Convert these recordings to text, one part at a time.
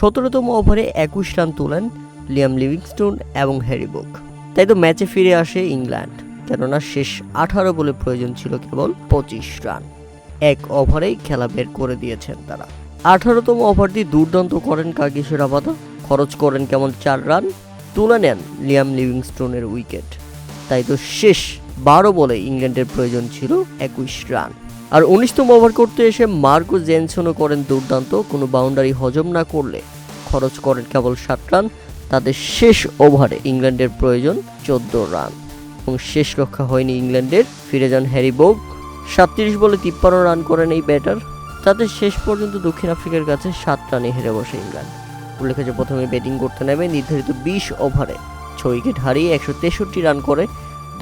সতেরোতম ওভারে একুশ রান তোলেন লিয়াম লিভিংস্টোন এবং হ্যারি বুক। তাই তো ম্যাচে ফিরে আসে ইংল্যান্ড, কেননা শেষ আঠারো বলে প্রয়োজন ছিল কেবল পঁচিশ রান। এক ওভারেই খেলা বের করে দিয়েছেন তারা। আঠারোতম ওভারটি দুর্দান্ত করেন কাগিসের আবাদা। খরচ করেন কেমন চার রান, তুলে নেন লিয়াম লিভিংস্টোনের উইকেট। তাই তো শেষ বারো বলে ইংল্যান্ডের প্রয়োজন ছিল একুশ রান। আর উনিশতম ওভার করতে এসে মার্কো জেনসনও করেন দুর্দান্ত, কোনো বাউন্ডারি হজম না করলে খরচ করেন কেবল সাত রান, তাদের শেষ ওভারে ইংল্যান্ডের প্রয়োজন চোদ্দ রান। এবং শেষ রক্ষা হয়নি ইংল্যান্ডের, ফিরে যান হ্যারি বোগ, সাতত্রিশ বলে তিপ্পান্ন রান করেন এই ব্যাটার, তাদের শেষ পর্যন্ত দক্ষিণ আফ্রিকার কাছে সাত রানে হেরে বসে ইংল্যান্ড। উল্লেখ্য যে প্রথমে ব্যাটিং করতে নেমে নির্ধারিত বিশ ওভারে ছ উইকেট হারিয়ে একশো তেষট্টি রান করে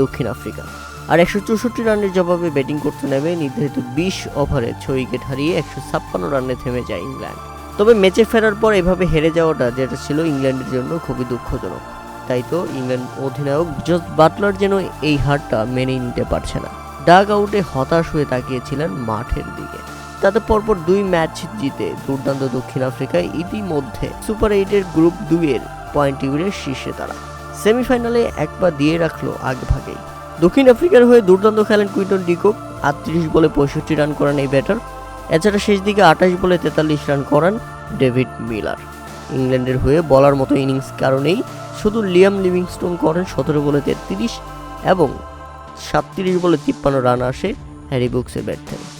দক্ষিণ আফ্রিকা। আর একশো চৌষট্টি রানের জবাবে ব্যাটিং করতে নেমে নির্ধারিত বিশ ওভারে ছ উইকেট হারিয়ে একশো ছাপ্পান্ন রানে থেমে যায় ইংল্যান্ড। তবে ম্যাচে ফেরার পর এভাবে হেরে যাওয়াটা যেটা ছিল ইংল্যান্ডের জন্য খুবই দুঃখজনক। তাই তো ইংল্যান্ড অধিনায়ক জস বাটলার যেন এই হারটা মেনে নিতে পারছে না। ডাগ আউটে হতাশ হয়ে তাকিয়েছিলেন মাঠের দিকে। তাতে পরপর দুই ম্যাচ জিতে দুর্দান্ত দক্ষিণ আফ্রিকায় ইতিমধ্যে সুপার এইটের গ্রুপ দুইয়ের পয়েন্ট টেবিলের শীর্ষে তারা। সেমিফাইনালে একবার দিয়ে রাখল আগ ভাগেই দক্ষিণ আফ্রিকার হয়ে দুর্দান্ত খেলেন কুইন্টন ডিকক আটত্রিশ বলে পঁয়ষট্টি রান করেন এই ব্যাটার। এছাড়া শেষ দিকে আঠাশ বলে তেতাল্লিশ রান করেন ডেভিড মিলার। ইংল্যান্ডের হয়ে বলার মতো ইনিংস কারণেই শুধু লিয়াম লিভিংস্টোন করেন সতেরো বলে তেত্রিশ এবং সাতত্রিশ বলে তিপ্পান্ন রান আসে হ্যারি বুকসের ব্যাট থেকে।